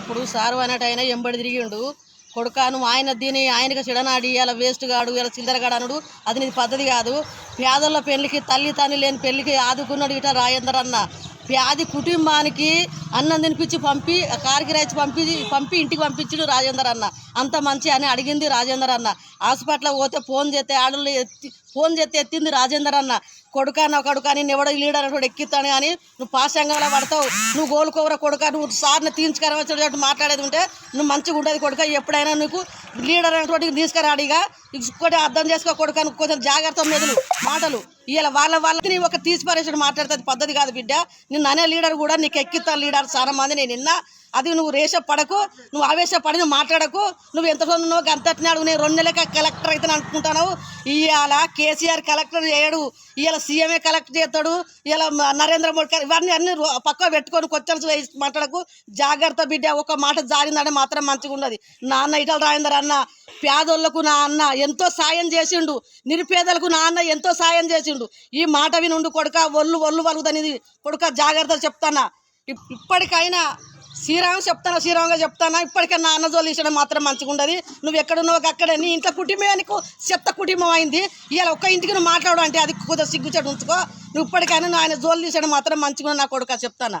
అప్పుడు సారు అనేటైనా ఎంబడి తిరిగిండు. కొడుక నువ్వు ఆయన దీని ఆయనకి చిడనాడి ఇలా వేస్ట్ గాడు ఇలా చిల్లరగాడు అనడు అది నీ పద్ధతి కాదు. పేదల పెళ్ళికి తల్లి తండ్రి లేని పెళ్ళికి ఆదుకున్నాడు ఇట రాజేందర్ అన్న. వ్యాధి కుటుంబానికి అన్నం తినిపించి పంపి కారికి పంపి పంపి ఇంటికి పంపించుడు రాజేందర్ అన్న. అంత మంచి అని అడిగింది రాజేందర్ అన్న. హాస్పిటల్ పోతే ఫోన్ చేస్తే ఆడలు ఎత్తి ఫోన్ చేస్తే ఎత్తింది రాజేందర్ అన్న. కొడుక నా కొడుక నేను ఎవడో లీడర్ అనేవాడు ఎక్కిస్తాను కానీ నువ్వు పాశంగంలో పడతావు నువ్వు గోలుకోవరా కొడుక నువ్వు సార్ని తీయించుకరా వచ్చేటట్టు మాట్లాడేది ఉంటే నువ్వు మంచిగా ఉండేది కొడుక ఎప్పుడైనా నీకు లీడర్ అనేటువంటి తీసుకురాడిగా ఇంకోటి అర్థం చేసుకో కొడుక కొంచెం జాగ్రత్త మెదులు మాటలు. ఇలా వాళ్ళ వాళ్ళకి నీ ఒక తీసిపారేసాడు మాట్లాడితే పద్ధతి కాదు బిడ్డ. నిన్ను అనే లీడర్ కూడా నీకు ఎక్కిస్తాను లీడర్ చాలా మంది నేను నిన్న. అది నువ్వు రేష పడకు నువ్వు ఆవేశపడి నువ్వు మాట్లాడకు. నువ్వు ఎంత నువ్వు గంతటినాడు నేను రెండు నెలలకి కలెక్టర్ అయితే అనుకుంటున్నావు. ఇవాళ కేసీఆర్ కలెక్టర్ చేయడు. ఇవాళ సీఎంఏ కలెక్ట్ చేస్తాడు. ఇలా నరేంద్ర మోడీ ఇవన్నీ అన్ని రో- పక్క పెట్టుకొని క్వశ్చన్స్ మాట్లాడకు. జాగ్రత్త బిడ్డ. ఒక మాట జారిందంటే మాత్రం మంచిగా ఉన్నది నాన్న ఇటల రాయందర్ అన్న పేదోళ్ళకు నా అన్న ఎంతో సాయం చేసిండు నిరుపేదలకు నా అన్న ఎంతో సాయం చేసిండు. ఈ మాట వినుండు కొడుక ఒళ్ళు ఒళ్ళు వలుగుదనేది. కొడుక జాగ్రత్త చెప్తానా? ఇప్- ఇప్పటికైనా శ్రీరామ్ చెప్తాను? శ్రీరామ్గా చెప్తానా? ఇప్పటికే నా అన్న జోలు ఇచ్చడం మాత్రం మంచిగా ఉండదు. నువ్వు ఎక్కడున్నావు అక్కడే? నీ ఇంట్లో కుటుంబానికి చెత్త కుటుంబం అయింది. ఇలా ఒక్క ఇంటికి నువ్వు మాట్లాడు అంటే అది కొద్దిగా సిగ్గుచడు ఉంచుకో. నువ్వు ఇప్పటికైనా నువ్వు ఆయన జోలు తీసడం మాత్రం మంచిగా నా కొడుక చెప్తానా?